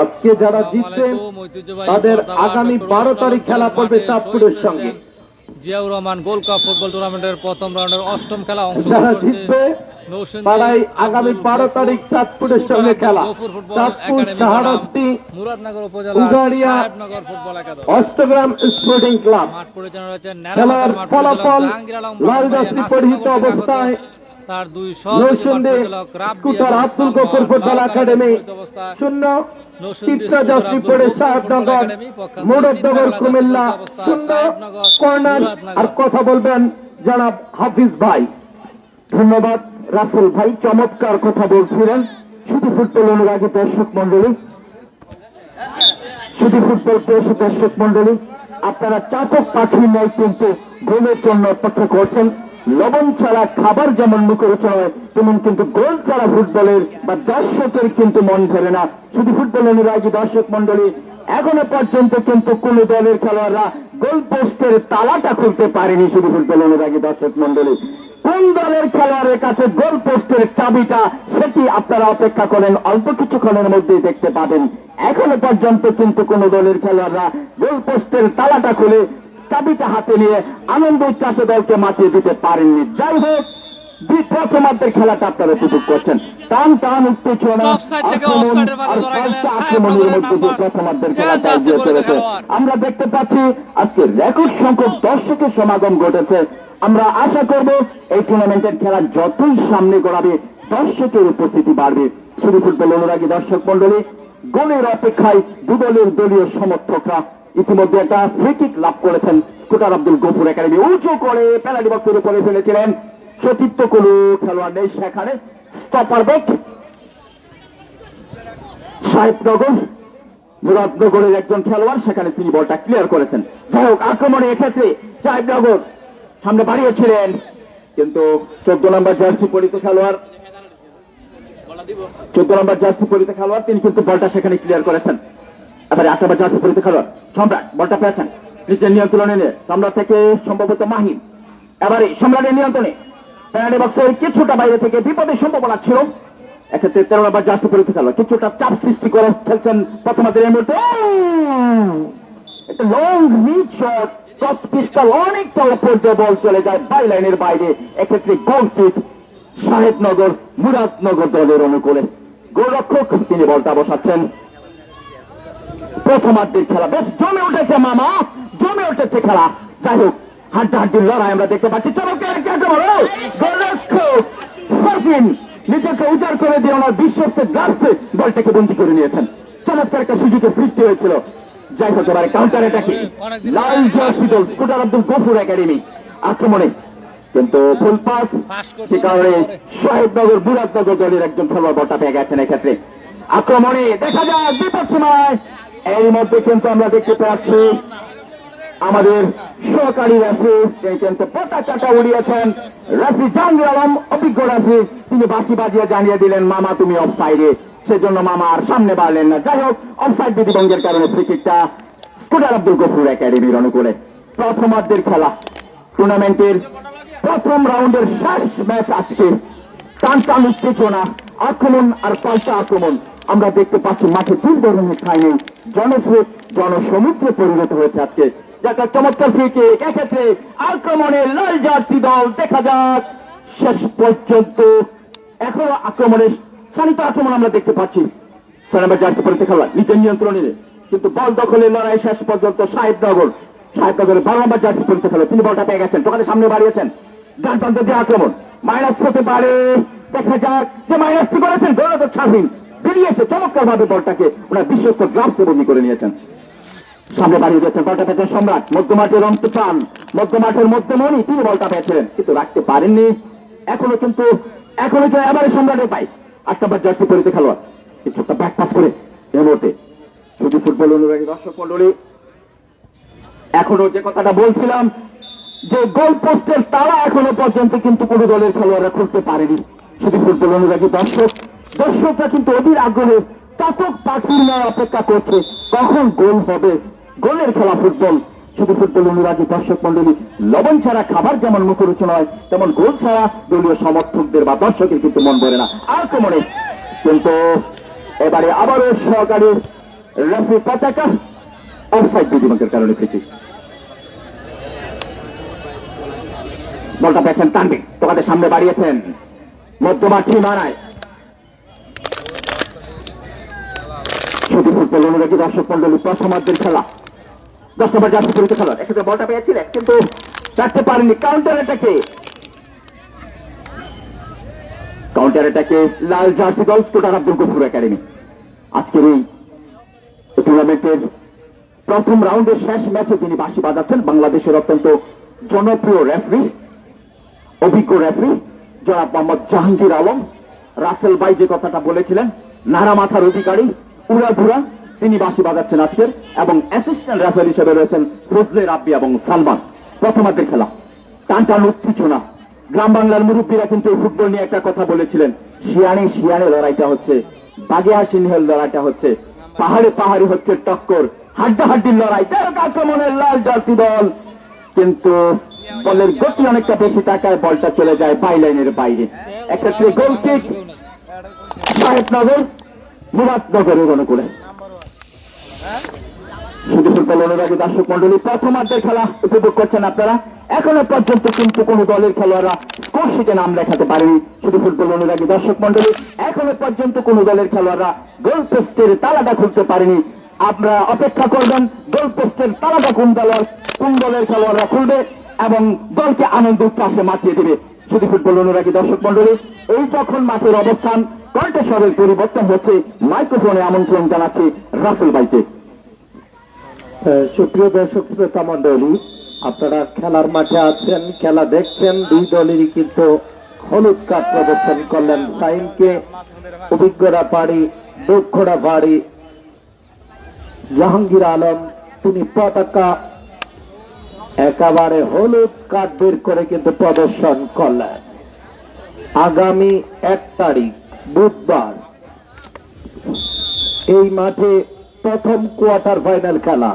আজকে যারা জিতবে তাদের আগামী বারো তারিখ খেলা পড়বে চাঁদপুরের সঙ্গে। Ziaur Rahman gold cup football টুর্নামেন্টের প্রথম রাউন্ডের অষ্টম খেলা যারা জিতবে তারাই আগামী বারো তারিখ চাঁদপুরের সঙ্গে খেলা। চাঁদপুর সাহারাস্তি মুরাদনগর উপজেলা উগাড়িয়া, ফুটবল অষ্টগ্রাম স্পোর্টিং ক্লাব। খেলার ফলাফল লাল জার্সি পরিহিত অবস্থায় তার দুই নৌসিন্দে স্কুটার আব্দুল গফুর ফুটবল একাডেমি শূন্য চিত্রা পড়ে সাহেবনগর মুরাদনগর কুমিল্লা শূন্য কর্নার। আর কথা বলবেন জনাব হাফিজ ভাই। ধন্যবাদ রাসেল ভাই চমৎকার কথা বলছিলেন। শুধু ফুটবল অনুরাগী দর্শক মন্ডলী শুধু ফুটবল প্রিয় দর্শক মন্ডলী আপনারা চাতক পাখির ন্যায় কিন্তু গোলের জন্য অপেক্ষা করছেন। লবণ ছাড়া খাবার যেমন মুখরোচন হয় তেমন কিন্তু গোল ছাড়া ফুটবলের বা দর্শকের কিন্তু মন ধরে না। শুধু ফুটবল অনুরাগী দর্শক মন্ডলী এখনও পর্যন্ত কিন্তু কোন দলের খেলোয়াড়রা গোল পোস্টের তালাটা খুলতে পারেনি শুধু ফুটবল অনুরাগী দর্শক মন্ডলী কোন দলের খেলোয়াড়ের কাছে গোল পোস্টের চাবিটা, সেটি আপনারা অপেক্ষা করেন, অল্প কিছুক্ষণের মধ্যেই দেখতে পাবেন। এখনও পর্যন্ত কিন্তু কোন দলের খেলোয়াড়রা গোল পোস্টের তালাটা খুলে চাবিটা হাতে নিয়ে আনন্দ উচ্ছ্বাসে দলকে মাতিয়ে দিতে পারেননি। যাই হোক প্রথমার্ধের খেলাটা আপনারা উপভোগ করছেন। টান টান আক্রমণের মধ্যে দিয়ে প্রথমার্ধের খেলাটা এগিয়ে চলেছে। আমরা দেখতে পাচ্ছি আজকে রেকর্ড সংখ্যক দর্শকের সমাগম ঘটেছে। আমরা আশা করব এই টুর্নামেন্টের খেলা যতই সামনে গড়াবে দর্শকের উপস্থিতি বাড়বে। শুধু ফুটবল অনুরাগী দর্শক মন্ডলী গোলের অপেক্ষায় দুদলের দলীয় সমর্থকরা ইতিমধ্যে একটা ফ্রিকিক লাভ করেছেন স্কুটার আব্দুল গফুর একাডেমি। উঁচু করে পেনাল্টি বক্সের উপরে ফেলেছিলেন সতীর্থ কোনো খেলোয়াড় নেই সেখানে স্টপার ব্যাক সাহেবনগর, মুরাদনগরের একজন খেলোয়াড়, সেখানে তিনি বলটা ক্লিয়ার করেছেন। যাই হোক, আক্রমণে এক্ষেত্রে সাহেবনগর সামনে বাড়িয়েছিলেন, কিন্তু চোদ্দ নম্বর জার্সি পরিত খেলোয়াড়, চোদ্দ নম্বর জার্সি পরিত খেলোয়াড়, তিনি কিন্তু বলটা সেখানে ক্লিয়ার করেছেন। এবারে নম্বর জার্সি পরিত খেলোয়াড় সম্রাট, বলটা পেয়েছেন নিজের নিয়ন্ত্রণে নিয়ে। সম্রাট থেকে সম্ভবত মাহিম। এবারে সম্রাটের নিয়ন্ত্রণে। পেনাল্টি বক্সের কিছুটা বাইরে থেকে বিপদের সম্ভাবনা ছিল। এক্ষেত্রে তেরো নম্বর জার্সি পরিত খেলোয়াড় কিছুটা চাপ সৃষ্টি করে ফেলছেন প্রথমাদের এই মুহূর্তে। একটা লং রিচ শট ক্রস পিস্টল অনেক তল পর্যায়ে বল চলে যায় বাই লাইনের বাইরে। এক্ষেত্রে গোল কিক সাহেবনগর মুরাদনগর দলের অনুকূলে। গোলরক্ষক, তিনি বলটা বসাচ্ছেন। প্রথমার্ধের খেলা। বেশ জমে উঠেছে মামা জমে উঠেছে খেলা। যাই হোক হাড্ডাহাড্ডির লড়াই আমরা দেখতে পাচ্ছি। গোলরক্ষক সফিন নিজেকে উজাড় করে দিয়ে ওনার বিশ্বস্তের গ্লাসে বলটাকে বন্দি করে নিয়েছেন। চমৎকার একটা সুযোগের সৃষ্টি হয়েছিল। যাই হোক এবারে কাউন্টার অ্যাটাকে লাল জার্সি দল স্কুটার আব্দুল গফুর একাডেমি আক্রমণে। কিন্তু ফুল পাস সে কারণে। সাহেবনগর বুরাদনগর দলের একজন খেলোয়াড় বলটা পেয়ে গেছেন এক্ষেত্রে। আক্রমণে দেখা যায় বিপদ সময়। এর মধ্যে কিন্তু আমরা দেখতে পাচ্ছি আমাদের সহকারী রাফি কিন্তু পতাকাটা উড়িয়েছেন। রাফি জাহাঙ্গীর আলম, অভিজ্ঞ রাফি, তিনি বাসি বাজিয়ে জানিয়ে দিলেন, মামা, তুমি অফ সাইডে সেজন্য মামা আর সামনে বাড়লেন না। যাই হোক অফ সাইড বিধিভঙ্গের কারণে ফ্রিকিকটা স্কুটার আব্দুল গফুর একাডেমির অনুকূলে। প্রথমার্ধের খেলা। টুর্নামেন্টের প্রথম রাউন্ডের শেষ ম্যাচ আজকে। টান টান উত্তেজনা, আক্রমণ আর পাল্টা আক্রমণ। আমরা দেখতে পাচ্ছি মাঠে তিন ধরনের ঠাই নেই। জনস্রোত জনসমুদ্রে পরিণত হয়েছে আজকে। যাটা চমৎকার ফিকে, এক্ষেত্রে আক্রমণে লাল জার্সি দল দেখা যাক। শেষ পর্যন্ত এখনও আক্রমণের শানিত আক্রমণ আমরা দেখতে পাচ্ছি। সানাবার জার্সি পরিতে খেলা, নিজের নিয়ন্ত্রণে নিয়ে। কিন্তু বল দখলের লড়াই শেষ পর্যন্ত সাহেবনগর সাহেবনগরের বারো নম্বর জার্সি পরিতে খেলা, তিনি বলটা পেয়ে গেছেন, দোকানের সামনে বাড়িয়েছেন। ডান প্রান্ত দিয়ে আক্রমণ, মাইনাস হতে পারে, দেখা যাক যে মাইনাসটি করেছেন গৌরব স্বাধীন বেরিয়েছে চমৎকার ভাবে বলটাকে ওনার বিশ্বস্ত গ্লাভসে বন্দি করে নিয়েছেন। সামনে বাড়িয়ে দিয়েছেন বলটা পেয়েছেন সম্রাট। মধ্যমাঠের অন্তপান মধ্যমাঠের মধ্যমণি তিনি বলটা পেয়েছিলেন, কিন্তু রাখতে পারেননি। এখনও কিন্তু, এখনও তো এবারে সম্রাটের পাই আট নম্বর জার্সি পরিতে খেলোয়াড়। কিছু একটা ব্যাক পাস করে মুহূর্তে শুধু ফুটবল অনুরাগী দর্শক মন্ডলী এখনও যে কথাটা বলছিলাম, যে গোল পোস্টের তারা এখনও পর্যন্ত কিন্তু কোনো দলের খেলোয়াড়রা খুলতে পারেনি। শুধু ফুটবল অনুরাগী দর্শক দর্শকরা কিন্তু অধীর আগ্রহে চাতক পাখির ন্যায় অপেক্ষা করছে। কখন গোল হবে? গোলের খেলা ফুটবল। শুধু ফুটবল অনুরাগী দর্শক মন্ডলী লবণ ছাড়া খাবার যেমন মুখরোচন হয় তেমন গোল ছাড়া দলীয় সমর্থকদের বা দর্শকের কিন্তু মন ভরে না। আক্রমণে কিন্তু এবারে আবারও সহকারী রাফি পতাকা অফসাইড বিধিমতের কারণে ফ্রিকিক বলটা পেয়েছেন তানবিক তোমাদের সামনে বাড়িয়েছেন। মধ্যমাঠ সীমানায় দর্শক মন্ডলী খেলা। দশ নম্বর জাতীয় এক্ষেত্রে বলটা পেয়েছিলেন কিন্তু কাউন্টার অ্যাটাকে কাউন্টার অ্যাটাকে লাল জার্সি আব্দুল গফুর একাডেমি আজকের এই টুর্নামেন্টের প্রথম রাউন্ডের শেষ ম্যাচে তিনি বাঁশি বাজাচ্ছেন, বাংলাদেশের অত্যন্ত জনপ্রিয় রেফারি অভিজ্ঞ রেফারি জনাব মোহাম্মদ জাহাঙ্গীর আলম। রাসেল ভাই যে কথাটা বলেছিলেন নারা মাথার অধিকারী উড়াধুরা তিনি বাঁশি বাজাচ্ছেন আজকের, এবং অ্যাসিস্ট্যান্ট রেফারি হিসেবে রয়েছেন ফজলে রাব্বি এবং সালমান। প্রথমার্ধের খেলা। টান টান উত্তেজনা গ্রাম বাংলার মুরব্বীরা কিন্তু ফুটবল নিয়ে একটা কথা বলেছিলেন। শিয়ানে শিয়ানে লড়াইটা হচ্ছে বাগেয়া সিংহের লড়াইটা হচ্ছে, পাহাড়ে পাহাড়ে হচ্ছে টক্কর, হাড্ডাহাড্ডির লড়াই আক্রমণের লাল জার্সি দল কিন্তু বলের গতি অনেকটা বেশি, টাকায় বলটা চলে যায় বাইলাইনের বাইরে। এক্ষেত্রে গোল কিক সাহেবনগর আপনারা। এখনও পর্যন্ত কিন্তু কোন দলের নাম পারেনি। শুধু ফুটবল অনুরাগী দর্শক মন্ডলী এখনও পর্যন্ত দলের গোল পোস্টের তালাটা খুলতে পারেনি। অপেক্ষা করবেন, গোল পোস্টের তালাটা কোন দলের কোন দলের খেলোয়াড়রা খুলবে এবং দলকে আনন্দ উচ্ছ্বাসে মাতিয়ে দেবে। শুধু ফুটবল অনুরাগী দর্শক মন্ডলী এই যখন মাঠের অবস্থান কণ্ঠস্বরের পরিবর্তন হচ্ছে? মাইক্রোফোনে আমন্ত্রণ জানাচ্ছি রাসেল বাইকে সুপ্রিয় দর্শক, শ্রোতা মন্ডলী আপনারা খেলার মাঠে আছেন, খেলা দেখছেন, দুই দলেরই কিন্তু হলুদ কার্ড প্রদর্শন করলেন সাইমকে অভিজ্ঞরা পাড়ি, দক্ষরা পাড়ি, জাহাঙ্গীর আলম, তিনি পতাকা, একেবারে হলুদ কার্ড বের করে কিন্তু প্রদর্শন করলেন। আগামী এক তারিখ বুধবার। এই মাঠে প্রথম কোয়ার্টার ফাইনাল খেলা।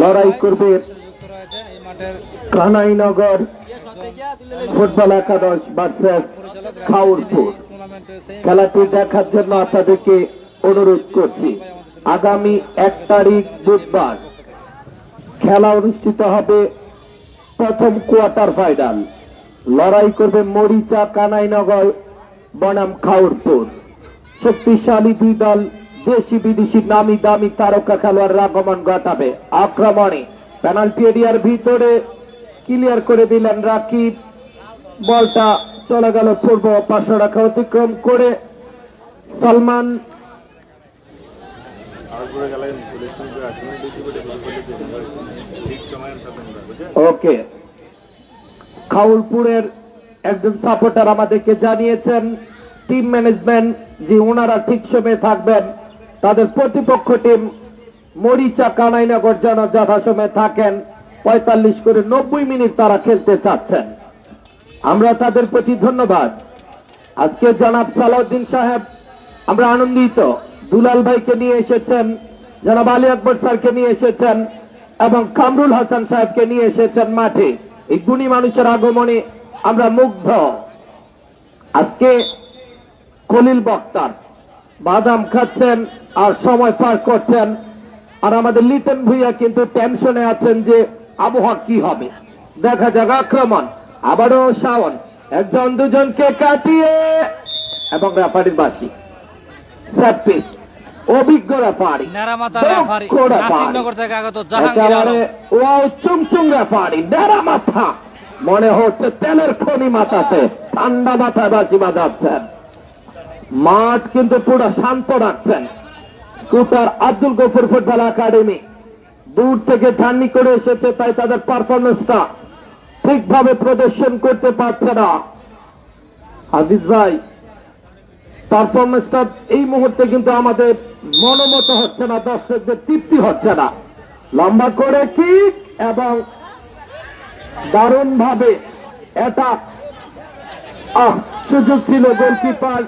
লড়াই করবে কানাইনগর ফুটবল একাদশ ভার্সেস খাউরপুর। খেলাটি দেখার জন্য আপনাদেরকে অনুরোধ করছি। আগামী এক তারিখ বুধবার খেলা অনুষ্ঠিত হবে প্রথম কোয়ার্টার ফাইনাল। লড়াই করবে মরিচা কানাইনগর বনাম খাউরপুর শক্তিশালী দুই দল, দেশি বিদেশি নামি দামি তারকা খেলোয়াড় আগমন ঘটাবে। আক্রমণে পেনাল্টি এরিয়ার ভিতরে ক্লিয়ার করে দিলেন রাকিব। বলটা চলে গেল পূর্ব পাঁচশো রাখা অতিক্রম করে সালমান। ওকে। খাউলপুরের একজন সাপোর্টার আমাদেরকে জানিয়েছেন টিম ম্যানেজমেন্ট যে ওনারা ঠিক সময়ে থাকবেন, তাদের প্রতিপক্ষ টিম মরিচা কানাইনগর যেন যথাসময়ে থাকেন। পঁয়তাল্লিশ করে নব্বই মিনিট তারা খেলতে চাচ্ছেন। আমরা তাদের প্রতি ধন্যবাদ। আজকে জনাব সালাউদ্দিন সাহেব, আমরা আনন্দিত। দুলাল ভাইকে নিয়ে এসেছেন, জনাব আলী আকবর স্যারকে নিয়ে এসেছেন, এবং কামরুল হাসান সাহেবকে নিয়ে এসেছেন মাঠে। এই গুণী মানুষের আগমনে আমরা মুগ্ধ। আজকে খলিল বক্তার বাদাম খাচ্ছেন আর সময় পার করছেন। আর আমাদের লিটন ভুইয়া কিন্তু টেনশনে আছেন যে আবহাওয়া কি হবে। দেখা যাক আক্রমণ। আবারও শাওন। একজন দুজনকে কাটিয়ে এবং রেফারির বাসি অভিজ্ঞ রেফারি নেরামাতা রেফারি নাসিরনগর থেকে আগত জাহাঙ্গীর আলম। ওয়াও চুমচুম রেফারি ডেরা মাথা মনে হচ্ছে তেলের খনি মাথাতে, ঠান্ডা মাথায় বাজি বাজাচ্ছেন। মাঠ কিন্তু পুরো শান্ত রাখছেন। Scooter Abdul Gafur football academy দূর থেকে জার্নি করে এসেছে, তাই তাদের পারফরমেন্সটা ঠিকভাবে প্রদর্শন করতে পারছে না। আজিজ ভাই পারফরমেন্সটা এই মুহূর্তে কিন্তু আমাদের মনোমত হচ্ছে না, দর্শকদের তৃপ্তি হচ্ছে না। লম্বা করে কি এবং দারুণ ভাবে এটা সুযোগ ছিল গোলকিপার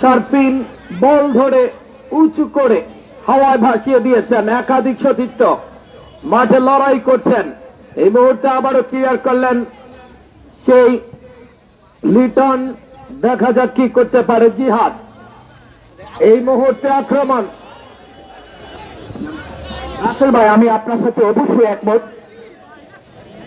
শার্পিন বল ধরে উঁচু করে হাওয়ায় ভাসিয়ে দিয়েছেন, একাধিক সতীর্থ। মাঠে লড়াই করছেন। এই মুহূর্তে আবারও ক্লিয়ার করলেন সেই লিটন। দেখা যাক কি করতে পারে জিহাদ। এই মুহূর্তে আক্রমণ। আসল ভাই, আমি আপনার সাথে অবশ্যই একমত।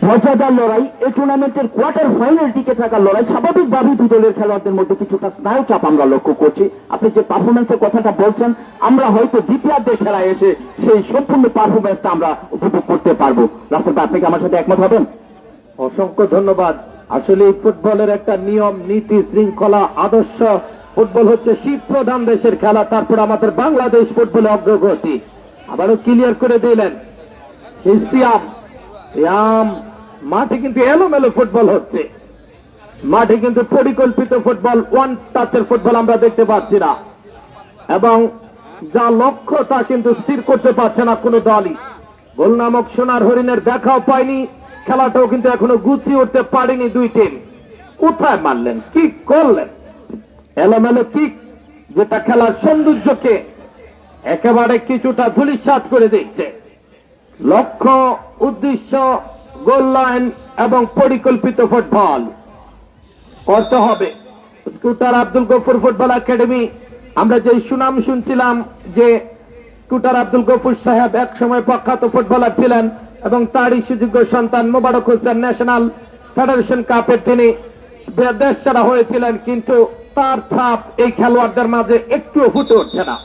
মজাদার লড়াই, এই টুর্নামেন্টের কোয়ার্টার ফাইনাল টিকে থাকার লড়াই, স্বাভাবিকভাবেই দু দলের খেলোয়াড়দের মধ্যে কিছুটা স্নায়ু চাপ আমরা লক্ষ্য করছি। আপনি যে পারফরমেন্সের কথাটা বলছেন, আমরা হয়তো দ্বিতীয়ার্ধের খেলায় এসে সেই সম্পূর্ণ পারফরমেন্সটা আমরা উপভোগ করতে পারব। রাসেল আপনি কি আমার সাথে একমত হবেন? অসংখ্য ধন্যবাদ। আসলে ফুটবলের একটা নিয়ম, নীতি, শৃঙ্খলা, আদর্শ ফুটবল হচ্ছে শীত প্রধান দেশের খেলা, তারপর আমাদের বাংলাদেশ ফুটবলে অগ্রগতি। আবারও ক্লিয়ার করে দিলেন। মাঠে কিন্তু এলোমেলো ফুটবল হচ্ছে। মাঠে কিন্তু পরিকল্পিত ফুটবল ওয়ান টাচের ফুটবল আমরা দেখতে পাচ্ছি না। এবং যা লক্ষ্য তা কিন্তু স্থির করতে পারছে না কোনো দলই। গোল নামক সোনার হরিণের দেখাও পায়নি, খেলাটাও কিন্তু এখনও গুছিয়ে উঠতে পারেনি দুই টিম কোথায় মারলেন? কি করলেন? এলোমেলো কিক যেটা খেলার সৌন্দর্যকে একেবারে কিছুটা ধুলিসাৎ করে দিচ্ছে। লক্ষ্য, উদ্দেশ্য গোল লাইন এবং পরিকল্পিত ফুটবল করতে হবে। Scooter Abdul Gafur football academy আমরা যে সুনাম শুনছিলাম যে স্কুটার আব্দুল গফুর সাহেব এক সময় প্রখ্যাত ফুটবলার ছিলেন এবং তারই সুযোগ্য সন্তান মোবারক হোসেন ন্যাশনাল ফেডারেশন কাপের তিনি দেশ ছাড়া হয়েছিলেন, কিন্তু তার ছাপ এই খেলোয়াড়দের মাঝে একটুও ফুটে উঠছে না।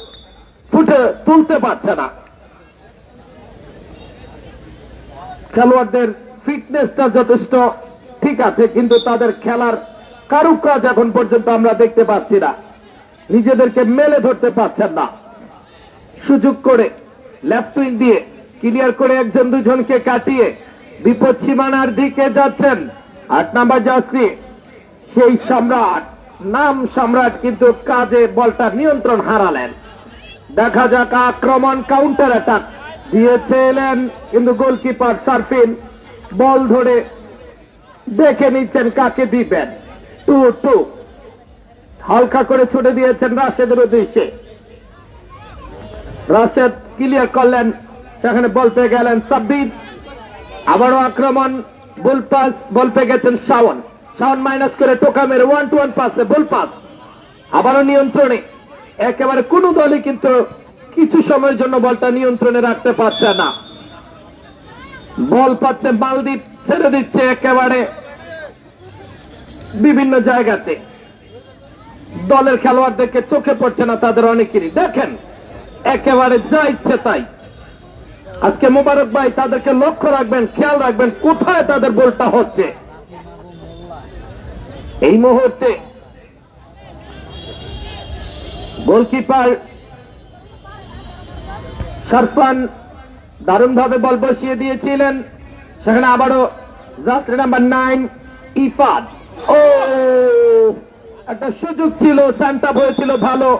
ফুটে তুলতে পারছে না। খেলোয়াড়দের ফিটনেসটা যথেষ্ট, ঠিক আছে, কিন্তু তাদের খেলার কারুকাজ এখন পর্যন্ত আমরা দেখতে পাচ্ছি না। নিজেদেরকে মেলে ধরতে পারছেন না। সুযোগ করে লেফট উইং দিয়ে ক্লিয়ার করে একজন দুজনকে কাটিয়ে বিপদ সীমানার দিকে যাচ্ছেন। আট নাম্বার যাত্রী সেই সম্রাট, নাম সম্রাট কিন্তু কাজে বলটা নিয়ন্ত্রণ হারালেন। দেখা যাক আক্রমণ কাউন্টার অ্যাটাক দিয়েছিলেন, কিন্তু গোলকিপার সার্ফিন বল ধরে দেখে নিচ্ছেন কাকে দিবেন। টু টু। হালকা করে ছুটে দিয়েছেন রাশেদের উদ্দেশ্যে। রাশেদ ক্লিয়ার করলেন, সেখানে বলতে গেলেন সাব্বির। আবারও আক্রমণ বুল পাস বল পেয়ে গেছেন শাওন। শাওন মাইনাস করে টোকা মেরে ওয়ান টু ওয়ান পাসে বুল পাস আবারও নিয়ন্ত্রণে। একেবারে কোন দলই কিন্তু কিছু সময়ের জন্য বলটা নিয়ন্ত্রণে রাখতে পারছে না। বল পাচ্ছে, মালদ্বীপ ছেড়ে দিচ্ছে একেবারে বিভিন্ন জায়গাতে। দলের খেলোয়াড়দেরকে চোখে পড়ছে না তাদের অনেকেরই। দেখেন, একেবারে যা ইচ্ছে তাই। আজকে মোবারক ভাই, তাদেরকে লক্ষ্য রাখবেন, খেয়াল রাখবেন, কোথায় তাদের বলটা হচ্ছে। এই মুহূর্তে গোলকিপার সারফান দারুণ ভাবে বল বসিয়ে দিয়েছিলেন। সেখানে আবারও যাত্রী নাম্বার নাইন, ইফাদ। ও! একটা সুযোগ ছিল স্যান্টাপ হয়েছিল ভালো।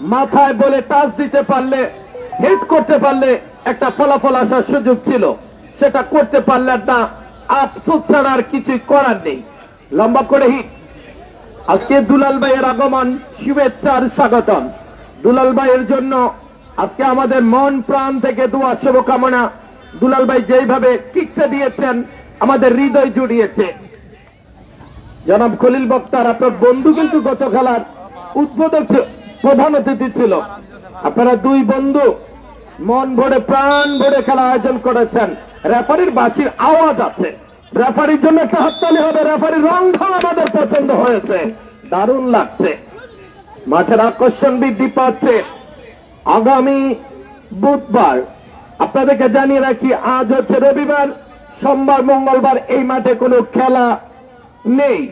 মাথায় বলে টাচ দিতে পারলে হিট করতে পারলে একটা ফলাফল আসার সুযোগ ছিল। সেটা করতে পারলেন না, আফসোস ছাড়া আর কিছুই করার নেই। লম্বা করে হিট আজকে দুলাল ভাইয়ের আগমন, শুভেচ্ছার স্বাগতম। দুলাল ভাইয়ের জন্য আজকে আমাদের মন প্রাণ থেকে দোয়া, শুভকামনা। দুলাল ভাই যেইভাবে কিকতে দিয়েছেন, আমাদের হৃদয় জুড়িয়েছে। জনাব খলিল বক্তার আপনার বন্ধু কিন্তু গত খেলার উদ্বোধক প্রধান অতিথি ছিল। আপনারা দুই বন্ধু মন ভরে, প্রাণ ভরে খেলা আয়োজন করেছেন। রেফারির বাসির আওয়াজ আছে। রেফারির জন্য একটা হাততালি হবে। রেফারির রংধং আমাদের পছন্দ হয়েছে। দারুণ লাগছে। মাঠের আকর্ষণ বৃদ্ধি পাচ্ছে। আগামী বুধবার আপনাদেরকে জানিয়ে রাখি, আজ হচ্ছে রবিবার, সোমবার, মঙ্গলবার এই মাঠে কোনো খেলা নেই।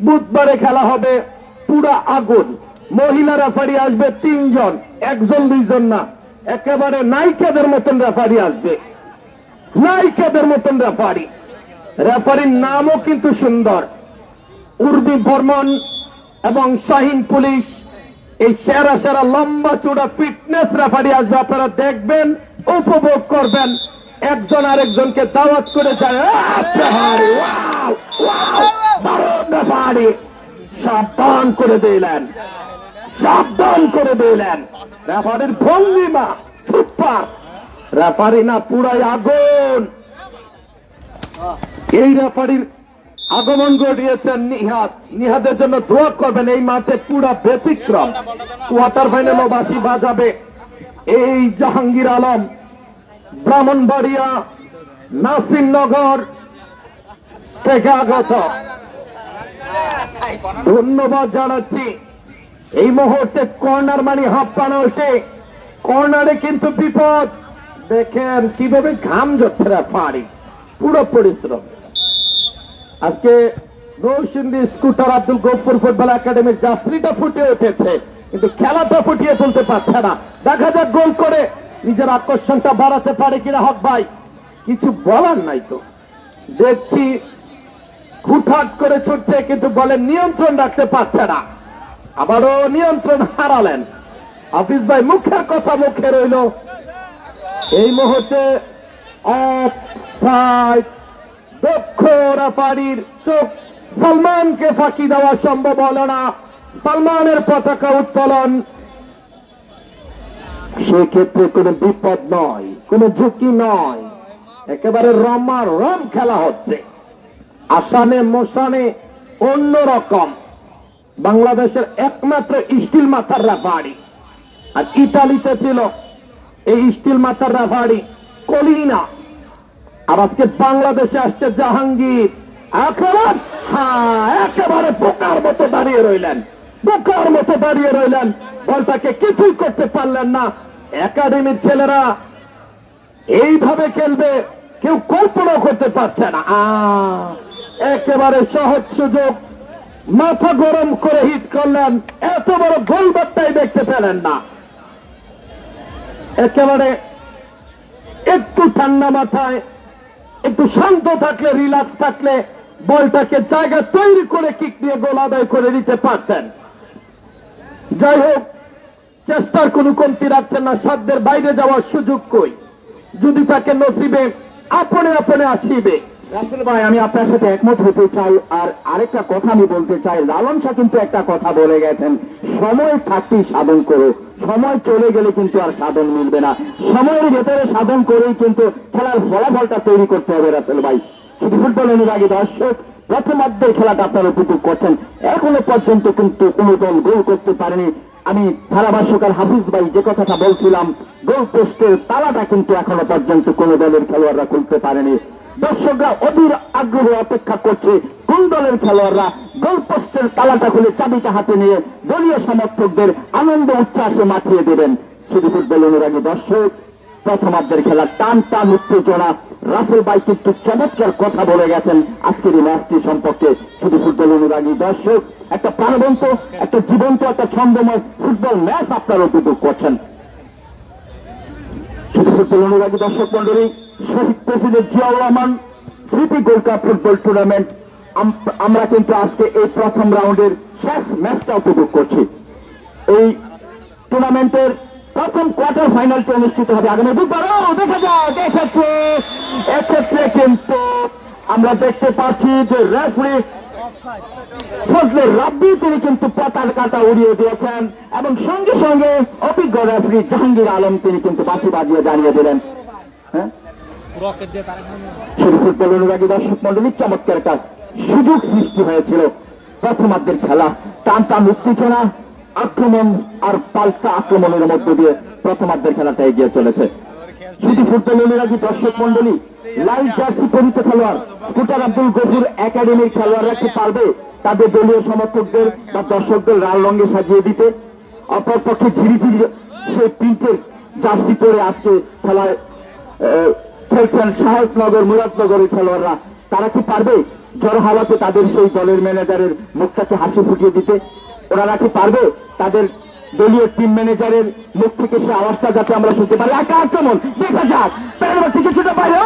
বুধবারে খেলা হবে পুরা আগুন। মহিলা রেফারি আসবে তিনজন, একজন, দুইজন না। একেবারে নায়িকাদের মতন রেফারি আসবে। নায়িকাদের মতন রেফারি রেফারির নামও কিন্তু সুন্দর। উর্বি বর্মন এবং শাহিন পুলিশ এই সেরা সেরা লম্বা চূড়া ফিটনেস রেফারি আসবে, আপনারা দেখবেন, উপভোগ করবেন। একজন আরেকজনকে দাওয়াত করে যায় সাবধান করে দিলেন, সাবধান করে দিলেন। রেফারির ভঙ্গিমা সুপার রেফারি না, পুরাই আগুন। এই রেফারির আগমন ঘটিয়েছেন নিহাত নিহাতের জন্য দোয়া করবেন, এই মাঠে পুরা ব্যতিক্রম। কোয়ার্টার ফাইনালও বাসি বাজাবে এই জাহাঙ্গীর আলম। ব্রাহ্মণবাড়িয়া নাসিরনগর থেকে আগত। ধন্যবাদ জানাচ্ছি। এই মুহূর্তে কর্নার মানি হাফ পানা ওঠে কর্নারে কিন্তু বিপদ। দেখেন কীভাবে ঘাম যাচ্ছে পারি পুরো পরিশ্রম। আজকে নৌসিন্দি স্কুটার আব্দুল গফুর ফুটবল একাডেমির যাত্রীটা ফুটে উঠেছে, কিন্তু খেলাটা ফুটিয়ে তুলতে পারছে না। দেখা যাক গোল করে নিজের আকর্ষণটা বাড়াতে পারে কিনা হক ভাই। কিছু বলার নাই তো। দেখছি হুটহাট করে ছুটছে, কিন্তু বলের নিয়ন্ত্রণ রাখতে পারছে না। আবারও নিয়ন্ত্রণ হারালেন। হাফিজ ভাই, মুখের কথা মুখে রইল। এই মুহূর্তে অফ সাইড দক্ষ রাফারির চোখ সালমানকে ফাঁকি দেওয়া সম্ভব হল না। সালমানের পতাকা উত্তোলন। সেক্ষেত্রে কোনো বিপদ নয়, কোনো ঝুঁকি নয়। একেবারে রমা রম খেলা হচ্ছে। আসানে মোশানে অন্যরকম বাংলাদেশের একমাত্র স্টিল মাথার রাফারি আর ইতালিতে ছিল এই স্টিল মাথার রাফারি কলিনা। আর আজকে বাংলাদেশে আসছে জাহাঙ্গীর। একেবারে হ্যাঁ একেবারে পোকার মতো দাঁড়িয়ে রইলেন। পোকার মতো দাঁড়িয়ে রইলেন। বলটাকে কিছুই করতে পারলেন না। একাডেমির ছেলেরা এইভাবে খেলবে, কেউ কল্পনা করতে পারছে না। একেবারে সহজ সুযোগ। মাথা গরম করে হিট করলেন। এত বড় গোলবারটাই দেখতে পেলেন না। একেবারে একটু ঠান্ডা মাথায় একটু শান্ত থাকলে রিল্যাক্স থাকলে বলটাকে জায়গা তৈরি করে কিক দিয়ে গোল আদায় করে দিতে পারতেন। যাই হোক, চেষ্টার কোনো কমতি রাখছেন না, সাধ্যের বাইরে যাওয়ার সুযোগ কই? যদি তাকে নসিবে, আপনে আপনে আসিবে। রাসেল ভাই, আমি আপনার সাথে একমত হতে চাই, আর আরেকটা কথা আমি বলতে চাই। লালন শাহ কিন্তু একটা কথা বলে গেছেন, সময় থাকতেই সাধন করো সময় চলে গেলে কিন্তু আর সাধন মিলবে না। সময়ের ভেতরে সাধন করেই কিন্তু খেলার ফলাফলটা তৈরি করতে হবে রাসেল ভাই। শুধু ফুটবল অনুরাগী দর্শক, প্রথমার্ধের খেলাটা আপনারা উপভোগ করছেন। এখনও পর্যন্ত কিন্তু কোনো দল গোল করতে পারেনি। আমি ধারাভাষ্যকার হাফিজ ভাই যে কথাটা বলছিলাম, গোল পোস্টের তালাটা কিন্তু এখনও পর্যন্ত কোনো দলের খেলোয়াড়রা খুলতে পারেনি। দর্শকরা অধীর আগ্রহে অপেক্ষা করছে কোন দলের খেলোয়াড়রা গোল পোস্টের তালাটা খুলে চাবিটা হাতে নিয়ে দলীয় সমর্থকদের আনন্দ উচ্ছ্বাসে মাঠিয়ে দেবেন। শুধু ফুটবল অনুরাগী দর্শক, প্রথমার্ধের খেলা টান টান উত্তেজনা। রাসেল ভাই কিন্তু চমৎকার কথা বলে গেছেন আজকের এই ম্যাচটি সম্পর্কে। শুধু ফুটবল অনুরাগী দর্শক, একটা প্রাণবন্ত, একটা জীবন্ত, একটা ছন্দময় ফুটবল ম্যাচ আপনারা উপভোগ করছেন। শুধু ফুটবল অনুরাগী দর্শক মন্ডলী শহীদ প্রেসিডেন্ট জিয়াউর রহমান, স্মৃতি গোল্ড কাপ ফুটবল টুর্নামেন্ট আমরা কিন্তু আজকে এই প্রথম রাউন্ডের শেষ ম্যাচটা উপভোগ করছি। এই টুর্নামেন্টের প্রথম কোয়ার্টার ফাইনালটি অনুষ্ঠিত হবে আগামী বুধবারও দেখা যায় এক্ষেত্রে এক্ষেত্রে কিন্তু আমরা দেখতে পাচ্ছি যে রেফারি ফজলে রাব্বি তিনি কিন্তু পতাকাটা উড়িয়ে দিয়েছেন এবং সঙ্গে সঙ্গে অভিজ্ঞ রেফারি জাহাঙ্গীর আলম তিনি কিন্তু বাসি বাজিয়ে জানিয়ে দিলেন। হ্যাঁ? শুধু ফুটবল অনুরাগী দর্শক মন্ডলীর চমৎকার কাজ। সুযোগ সৃষ্টি হয়েছিল। প্রথমার্ধের খেলা টান টান উত্তেজনা, আক্রমণ আর পাল্টা আক্রমণের মধ্য দিয়ে প্রথমার্ধের খেলাটা এগিয়ে চলেছে। শুধু ফুটবল অনুরাগী দর্শক মন্ডলী লাল জার্সি পরিত খেলোয়াড় স্কুটার আব্দুল গফুর একাডেমির খেলোয়াড়রা কি পারবে। তাদের দলীয় সমর্থকদের বা দর্শকদের লাল রঙে সাজিয়ে দিতে। অপরপক্ষে ঝিরি ঝিরি সেই প্রিন্টের জার্সি পরে আজকে খেলায় খেলছেন সাহেবনগর মুরাদনগরের খেলোয়াড়রা। তারা কি পারবে? জ্বর হাওয়াতে তাদের সেই দলের ম্যানেজারের মুখটাকে হাসি ফুটিয়ে দিতে। ওনারা কি পারবে? তাদের দলীয় টিম ম্যানেজারের মুখ থেকে সে আওয়াজটা যাতে আমরা শুনতে পারি। একা আক্রমণ, দেখা যাক। কিছুটা বাইরে।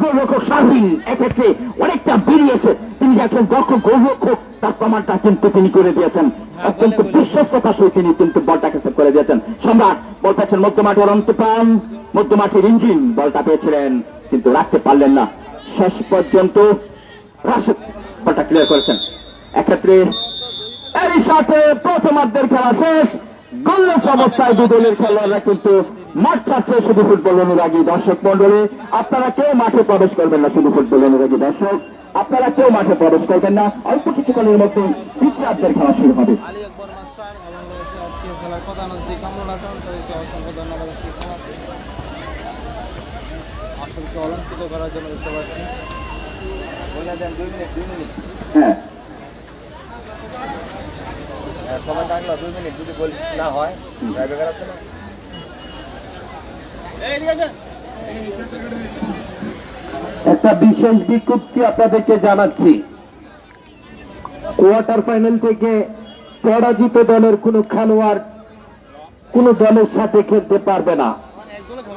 গোলরক্ষক এক্ষেত্রে অনেকটা বেরিয়েছে তিনি একজন দক্ষ গোলরক্ষক, তার প্রমাণটা কিন্তু তিনি করে দিয়েছেন। অত্যন্ত বিশ্বস্ততা সহ তিনি কিন্তু বলটাকে করে দিয়েছেন। সম্রাট, বল পেয়েছেন মধ্যমাঠের অন্তপ্রাণ। মধ্যমাঠের ইঞ্জিন বলটা পেয়েছিলেন, কিন্তু রাখতে পারলেন না। শেষ পর্যন্ত রাশেদ বলটা ক্লিয়ার করেছেন। এক্ষেত্রে এরই সাথে প্রথমার্ধের খেলা শেষ। গোল্লেস অবস্থায় দুই দলের খেলোয়াড়রা কিন্তু মাঠ ছাড়ছে শুধু ফুটবল অনুরাগী দর্শক মন্ডলী আপনারা কেউ মাঠে প্রবেশ করবেন না শুধু ফুটবল অনুরাগী দর্শক। আপনারা কেউ মাঠে প্রবেশ করবেন না। অল্প কিছুক্ষণের মধ্যে তৃতীয়ার্ধের খেলা শুরু হবে আলী আকবর মাস্টার এবং রয়েছে আজকে খেলার প্রধান অতিথি কামরুল হাসান তাদেরকে অসংখ্য ধন্যবাদ আজকে খেলাতে অলঙ্কৃত করার জন্য দেখতে পাচ্ছি। হ্যাঁ। সময় থাকল দুই মিনিট যদি বল না হয় ড্রাইভার আছে না? একটা বিশেষ বিজ্ঞপ্তি আপনাদেরকে জানাচ্ছি। কোয়ার্টার ফাইনাল থেকে পরাজিত দলের কোনো খেলোয়াড় কোনো দলের সাথে খেলতে পারবে না। হতো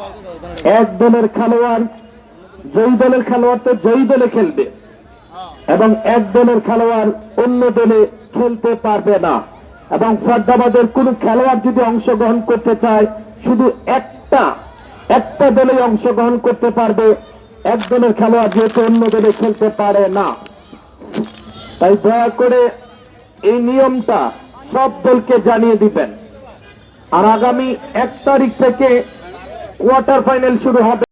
এক দলের খেলোয়াড় জয়ী দলের খেলোয়াড় তো জয়ী দলে খেলবে এবং এক দলের খেলোয়াড় অন্য দলে খেলতে পারবে না। এবং ফর্দাবাদের কোন খেলোয়াড় যদি অংশগ্রহণ করতে চায়, শুধু একটা একটা দলে অংশগ্রহণ করতে পারবে। এক দলের খেলোয়াড় যেহেতু অন্য দলে খেলতে পারে না। তাই দয়া করে এই নিয়মটা সব দলকে জানিয়ে দিবেন। আর আগামী এক তারিখ থেকে কোয়ার্টার ফাইনাল শুরু হবে।